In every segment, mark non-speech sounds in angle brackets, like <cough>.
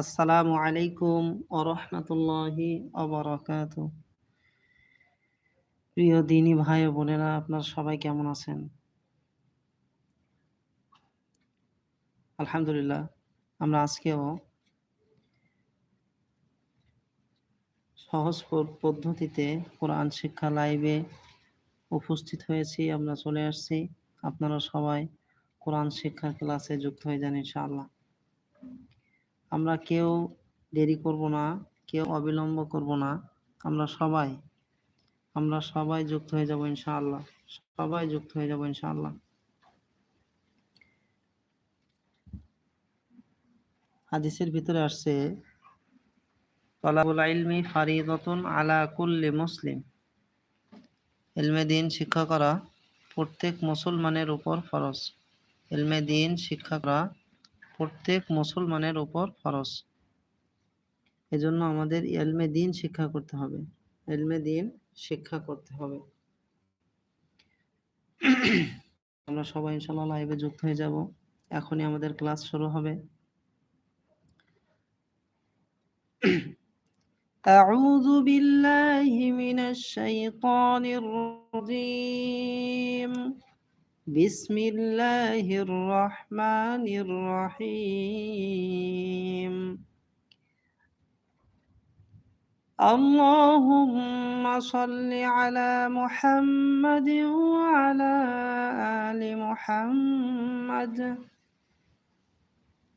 আসসালামু আলাইকুম ওরহমতুল্লাহি অবরাকাত প্রিয় দিনী ভাই বোনেরা, আপনার সবাই কেমন আছেন? আলহামদুলিল্লাহ, আমরা আজকেও সহজ পদ্ধতিতে কোরআন শিক্ষা লাইভে উপস্থিত হয়েছি, আমরা চলে আসছি। আপনারা সবাই কোরআন শিক্ষার ক্লাসে যুক্ত হয়ে যান ইনশাআল্লাহ। আমরা কেউ দেরি করব না, কেউ অবিলম্ব করব না। আমরা সবাই আমরা সবাই যুক্ত হয়ে যাব ইনশাআল্লাহ। সবাই যুক্ত হয়ে যাব ইনশাআল্লাহ। হাদিসের ভিতরে আসছে, তলাবুল ইলমি ফারিদতুন আলা কুল্লি মুসলিম। ইলমে দিন শিক্ষা করা প্রত্যেক মুসলমানের উপর ফরজ। ইলমে দিন শিক্ষা করা প্রত্যেক মুসলমানের উপর ফরজ এজন্য আমাদের এলমে দিন শিক্ষা করতে হবে এলমে দিন শিক্ষা করতে হবে আমরা সবাই ইনশাল্লাহ লাইভে যুক্ত হয়ে যাব এখনই আমাদের ক্লাস শুরু হবে أعوذ بالله من الشيطان الرجيم بسم الله الرحمن الرحيم. اللهم صل على محمد وعلى آل محمد.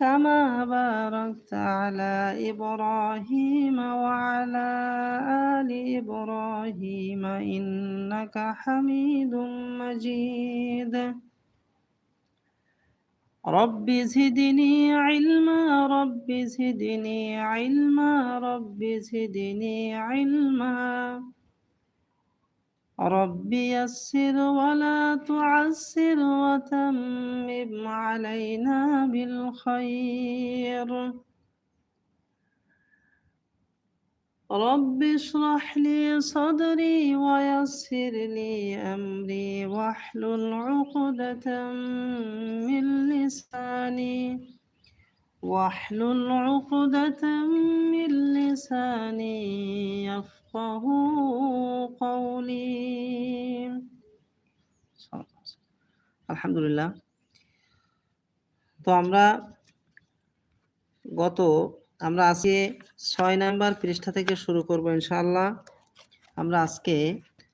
كما باركت على إبراهيم وعلى آل إبراهيم إنك حميد مجيد. رب زدني علما رب زدني علما رب زدني علما. رب يسر ولا تعسر وتمم علينا بالخير. رب اشرح لي صدري ويسر لي أمري واحلل عقدة من لساني. واحلل عقدة من لساني يفقه قولي আলহামদুলিল্লাহ তো আমরা গত আমরা আজকে ছয় নাম্বার পৃষ্ঠা থেকে শুরু করব ইনশাআল্লাহ আমরা আজকে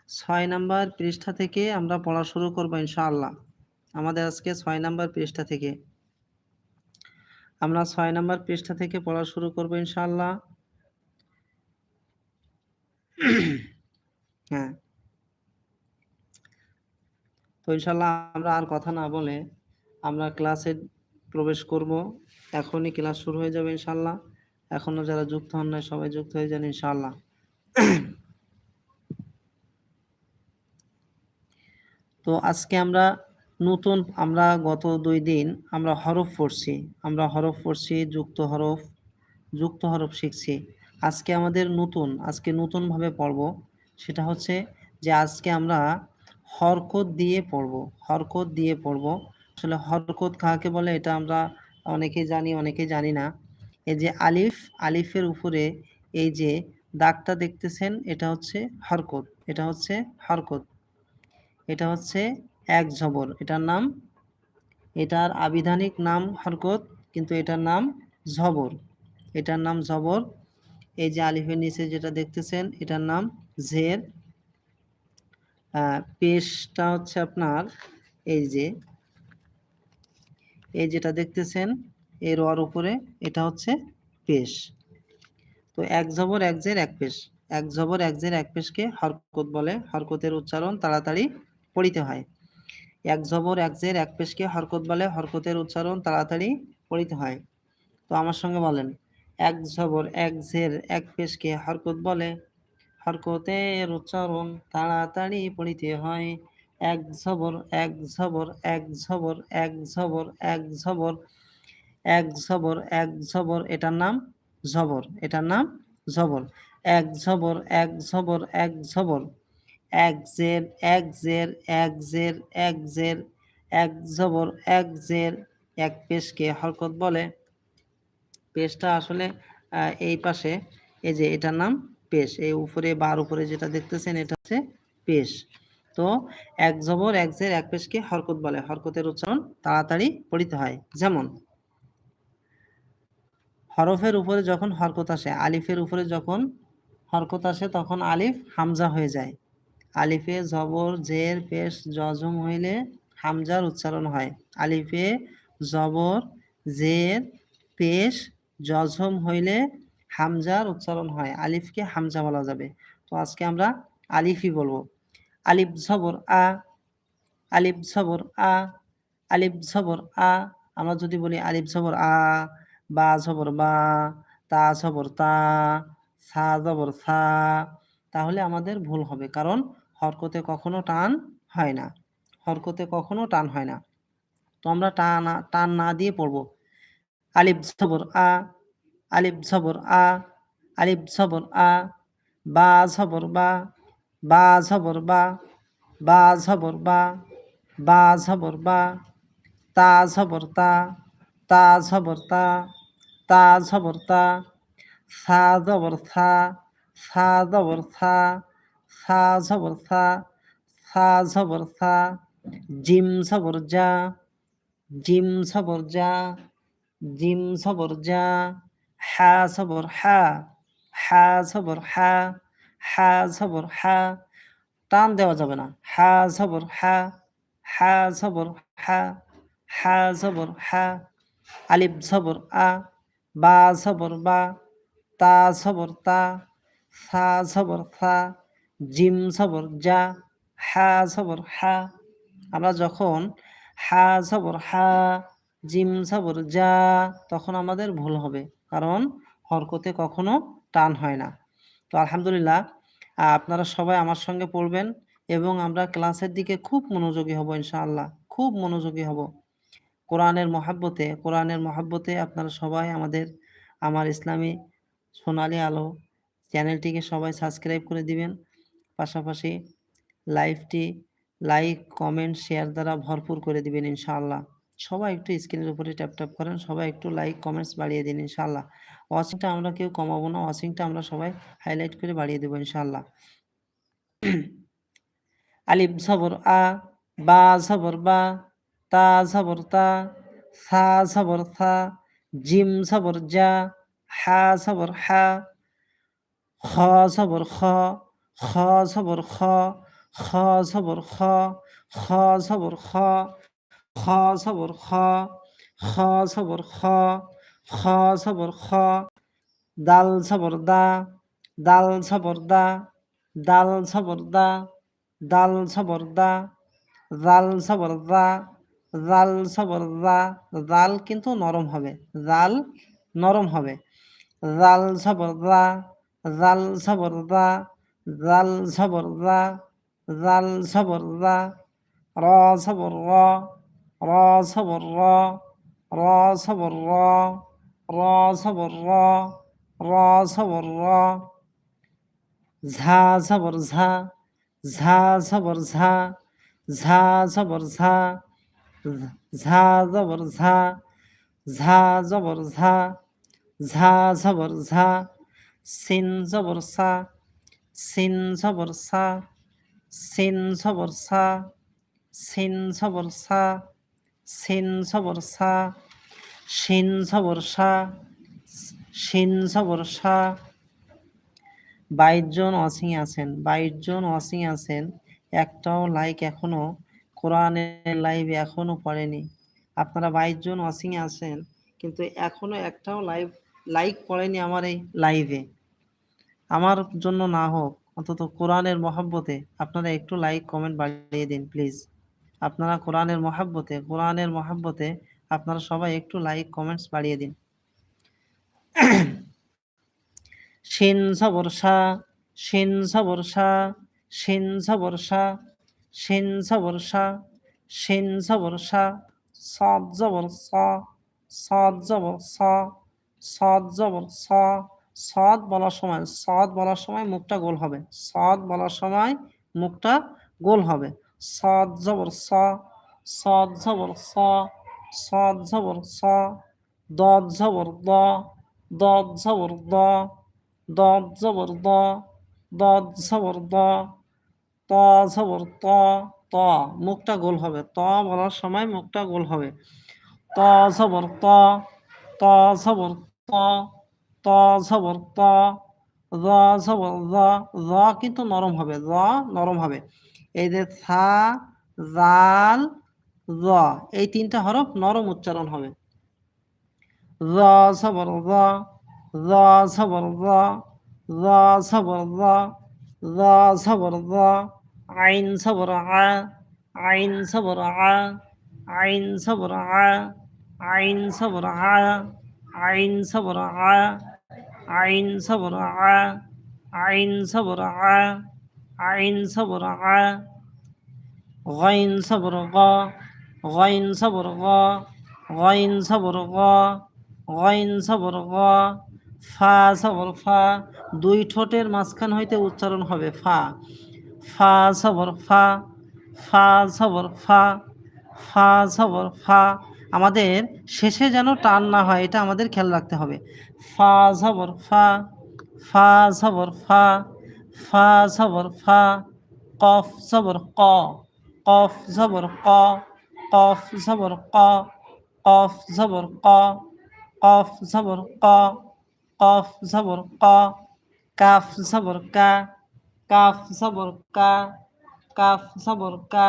ছয় নাম্বার পৃষ্ঠা থেকে আমরা পড়া শুরু করব ইনশাআল্লাহ আমাদের আজকে ছয় নাম্বার পৃষ্ঠা থেকে আমরা ছয় নাম্বার পৃষ্ঠা থেকে পড়া শুরু করব ইনশাআল্লাহ <coughs> হ্যাঁ। তো ইনশাল্লাহ আমরা আর কথা না বলে আমরা ক্লাসে প্রবেশ করব। এখনই ক্লাস শুরু হয়ে যাবে ইনশাল্লাহ। এখনও যারা যুক্ত হন নাই, সবাই যুক্ত হয়ে যান ইনশাল্লাহ। <coughs> তো আজকে আমরা নতুন, আমরা গত দুই দিন আমরা হরফ পড়ছি। আমরা হরফ পড়ছি, যুক্ত হরফ যুক্ত হরফ শিখছি। আজকে আমাদের নতুন, আজকে নতুনভাবে পড়ব। সেটা হচ্ছে যে আজকে আমরা হরকত দিয়ে পড়ব, হরকত দিয়ে পড়ব। আসলে হরকত কাকে বলে এটা আমরা অনেকে জানি অনেকে জানি না। এই যে আলিফ, আলিফের উপরে এই যে দাগটা দেখতেছেন, এটা হচ্ছে হরকত, এটা হচ্ছে হরকত। এটা হচ্ছে এক জবর, এটার নাম, এটার আবিধানিক নাম হরকত, কিন্তু এটার নাম জবর। এটার নাম জবর এই যে আলিফের নিচে যেটা দেখতেছেন, এটার নাম জের। পেশটা হচ্ছে আপনার এই যে, এই যেটা দেখতেছেন, এর ওর উপরে এটা হচ্ছে পেশ। তো এক জবর, এক জের, এক পেশ। এক জবর, এক জের, এক পেশকে হরকত বলে। হরকতের উচ্চারণ তাড়াতাড়ি পড়িতে হয়। এক জবর, এক জের, এক পেশকে হরকত বলে। হরকতের উচ্চারণ তাড়াতাড়ি পড়িতে হয়। তো আমার সঙ্গে বলেন। এক জবর এক জের এক পেশকে হরকত বলে হরকতের উচ্চারণ তাড়াতাড়ি পড়িতে হয় এক জবর এক জবর এক জবর এক জবর এক জবর এক জবর এক জবর এটার নাম জবর এটার নাম জবর এক জবর এক জবর এক জবর এক জের এক জের এক জের এক জের এক জবর এক জের এক পেশকে হরকত বলে পেশটা আসলে এই পাশে, এই যে এটার নাম পেশ এই উপরে বার উপরে যেটা দেখতেছেন এটা হচ্ছে পেশ তো এক জবর, এক জের, এক পেশকে হরকত বলে। হরকতের উচ্চারণ তাড়াতাড়ি পড়িতে হয়। যেমন, হরফের উপরে যখন হরকত আসে, আলিফের উপরে যখন হরকত আসে, তখন আলিফ হামজা হয়ে যায়। আলিফে জবর, জের পেশ জজম হইলে হামজার উচ্চারণ হয়। আলিফে জবর, জের পেশ জজম হইলে হামজার উচ্চারণ হয়। আলিফকে হামজা বলা যাবে। তো আজকে আমরা আলিফই বলব। আলিফ জবর আ, আলিফ জবর আ, আলিফ জবর আ। আমরা যদি বলি আলিফ জবর আ, বা জবর বা, তা জবর তা, সা জবর সা, তাহলে আমাদের ভুল হবে। কারণ হরকতে কখনো টান হয় না। হরকতে কখনো টান হয় না। তো আমরা টান টান না দিয়ে পড়ব। আলিফ জবর আ, আলিফ জবর আ, আলিফ জবর আ, বা জবর বা বা জবর বা বা জবর বা বা জবর বা, তা জবর তা তা জবর তা তা জবর তা, সা জবর সা সা জবর সা সা জবর সা সা জবর সা, জিম জবর যা, জিম জবর যা জিম জবর যা, হা জবর হা হা জবর হা হা জবর হা, টান দেওয়া যাবে না। হা জবর হা হা জবর হা হা জবর হা, আলিফ জবর আ, বা জবর বা, তা জবর তা, সা জবর সা, জিম জবর যা, হা জবর হা। আমরা যখন হা জবর হা জিম জবর যা তখন আমাদের ভুল হবে। কারণ হরকতে কখনো টান হয় না। তো আলহামদুলিল্লাহ আপনারা সবাই আমার সঙ্গে পড়বেন এবং আমরা ক্লাসের দিকে খুব মনোযোগী হব ইনশাআল্লাহ। খুব মনোযোগী হব। কোরআনের মহাব্বতে কোরআনের মহাব্বতে আপনারা সবাই আমাদের, আমার ইসলামী সোনালি আলো চ্যানেলটিকে সবাই সাবস্ক্রাইব করে দিবেন। পাশাপাশি লাইভটি লাইক, কমেন্ট, শেয়ার দ্বারা ভরপুর করে দিবেন ইনশাআল্লাহ। সবাই একটু স্ক্রিনের উপরে ট্যাপ ট্যাপ করেন, সবাই একটু লাইক কমেন্টস বাড়িয়ে দিন ইনশাআল্লাহ ওয়াচিংটা আমরা কেউ কমাবো না ওয়াচিংটা আমরা সবাই হাইলাইট করে বাড়িয়ে দেবো ইনশাআল্লাহ আলিফ জবর আ, বা জবর বা, তা জবর তা, সা জবর সা, জিম জবর যা হা জবর হা, খ জবর খ খ জবর খ খ জবর খ খ জবর খ খ জবর খ খ জবর খ খ জবর খ দাল জবর দা দাল জবর দা দাল জবর দা দাল জবর দা জাল জবর দা জাল জবর দা জাল কিন্তু নরম হবে জাল নরম হবে জাল জবর দা জাল জবর দা জাল জবর দা জাল জবর দা র জবর র را صبر را را صبر را را صبر را را صبر را زا صبر زا زا صبر زا زا صبر زا زا صبر زا زا صبر زا زا صبر زا سين صبر سا سين صبر سا سين صبر سا سين صبر سا সিন জবর সা শিন জবর সা জবর সা বাইশ জন অসিং আছেন বাইশ জন অসিং আছেন। একটাও লাইক এখনও কোরআনের লাইভ এখনও পড়েনি। আপনারা বাইশ জন অসিং আছেন, কিন্তু এখনও একটাও লাইভ, লাইক পড়েনি আমার এই লাইভে। আমার জন্য না হোক, অন্তত কোরআনের মহাব্বতে আপনারা একটু লাইক, কমেন্ট বাড়িয়ে দিন, প্লিজ। আপনারা কোরআনের মহাব্বতে কোরআনের মহাব্বতে আপনারা সবাই একটু লাইক কমেন্টস বাড়িয়ে দিন। শিন সবরসা শিন সবরসা শিন সবরসা শিন জবর সা, শিন জবর সা, সাদ জবর সা, সাদ জবর সা, সাদ সা, সাদ বলার সময়, সাদ বলার সময় মুখটা গোল হবে, সাদ বলার সময় মুখটা গোল হবে। সাদ জবর সা, সাদ জবর সা, সাদ জবর সা, দদ জবর দ, দদ জবর দ, দদ জবর দ, দদ জবর দ, ত জবর ত ত। মুখটা গোল হবে। ত বলার সময় মুখটা গোল হবে। ত জবর ত ত জবর ত ত জবর ত, র জবর র কিন্তু নরম হবে। র নরম হবে। এই যে সা, জাল, জ, এই তিনটা হরফ নরম উচ্চারণ হবে। জ, সবর, জ জ, সবর, জ জ, সবর, জ জ, সবর, জ, আইন, সবর, আ, আইন, সবর, আ, আইন, সবর, আ, আইন, সবর, আ, আইন, সবর আইন সবর আইন, সবর, আ আইন জবর আ غين صبر غا غين صبر غا غين صبر غا غين صبر غا ফা সবর ফা দুই ঠোঁটের মাঝখান হইতে উচ্চারণ হবে ফা ফা সবর ফা ফা সবর ফা ফা সবর ফা আমাদের শেষে যেন টান না হয় এটা আমাদের খেয়াল রাখতে হবে ফা সবর ফা ফা সবর ফা ফা সবর ফা, কফ সবর ক, কফ জবর ক, কফ জবর ক, কফ জবর ক, কফ জবর ক, কফ জবর ক, কাফ জবর কা, কাফ জবর কা, কাফ জবর কা,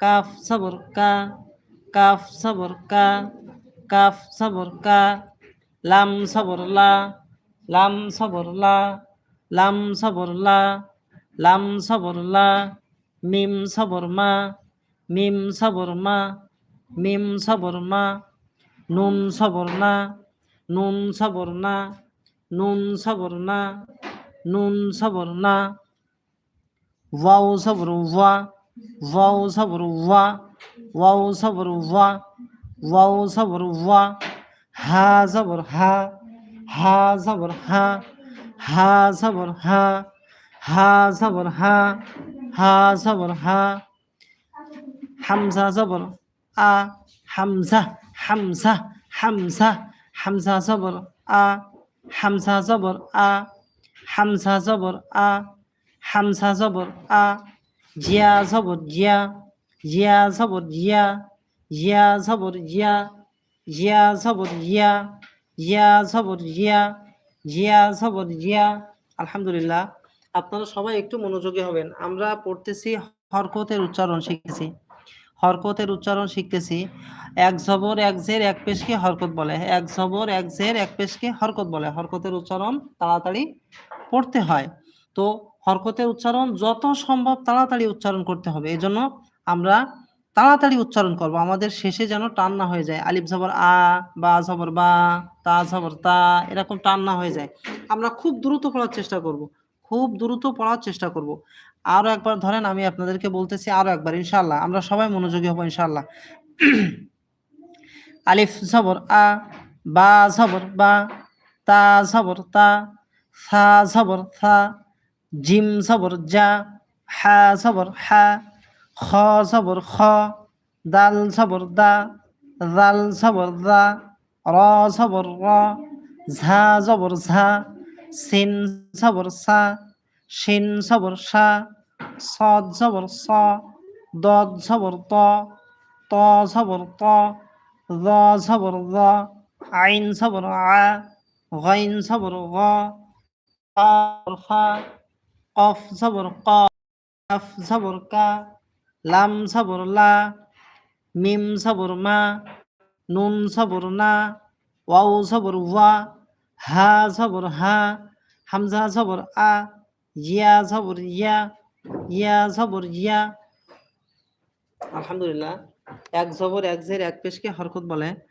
কাফ জবর কা, কাফ জবর কা, কাফ জবর কা, লাম জবর লা, লাম জবর লা লাম জবর লা, লাম জবর লা, মিম সবর মা, মিম সবর মা, মিম সবর মা, নুন সবর না নুন সবর না নুন সবর না নুন সবর না ওয়াও সবর ওয়া, ওয়াও সবর ওয়া, ওয়াও সবর ওয়া, ওয়াও সবর ওয়া, হা সবর হা হা সবর হা হা সবর হা হা সবর হা হা জবর হা, হামজা জবর আ, হামজা হামজা হামজা হামজা জবর আ, হামজা জবর আ, হামজা জবর আ, হামজা জবর আ, জিয়া জবর জিয়া জিয়া জবর জিয়া জিয়া জবর জিয়া জিয়া জবর জিয়া জিয়া জবর জিয়া জিয়া জবর জিয়া, আলহামদুলিল্লাহ। আপনারা সবাই একটু মনোযোগী হবেন। আমরা পড়তেছি হরকতের উচ্চারণ শিখতেছি। হরকতের উচ্চারণ শিখতেছি। এক জবর, এক জের, এক পেশকে হরকত বলে। এক জবর, এক জের, এক পেশকে হরকত বলে। হরকতের উচ্চারণ তাড়াতাড়ি পড়তে হয়। তো হরকতের উচ্চারণ যত সম্ভব তাড়াতাড়ি উচ্চারণ করতে হবে। এই জন্য আমরা তাড়াতাড়ি উচ্চারণ করব। আমাদের শেষে যেন টান না হয়ে যায়। আলিফ জবর আ, বা জবর বা, তা জবর তা, এরকম টান না হয়ে যায়। আমরা খুব দ্রুত পড়ার চেষ্টা করব। খুব দ্রুত পড়ার চেষ্টা করব। আরও একবার ধরেন আমি আপনাদেরকে বলতেছি আরও একবার ইনশাল্লাহ আমরা সবাই মনোযোগী হব ইনশাল্লাহ <clears throat> আলিফ জবর আ, বা জবর বা, তা জবর তা সা জবর সা জিম জবর যা, হা জবর হা খ সবর খ, দাল সবর দা, জাল সবর দা র সবর র ঝা জবর ঝা সিন সবর সা সিন সবর সা সদ সবর স, দদ সবর ত ত সবর ত দ সবর দ আইন সবর আ, গাইন সবর গ, খা কফ সবর ক, কফ সবর কা লাম জবর লা, মিম জবর মা, নুন জবর না, ওয়াও সবর ওয়া, হা সবর হা, হামজা সবর আ, ইয়া সবর ইয়া ইয়া সবর ইয়া। আলহামদুলিল্লাহ, এক জবর, এক জের, এক পেশকে হরকত বলে।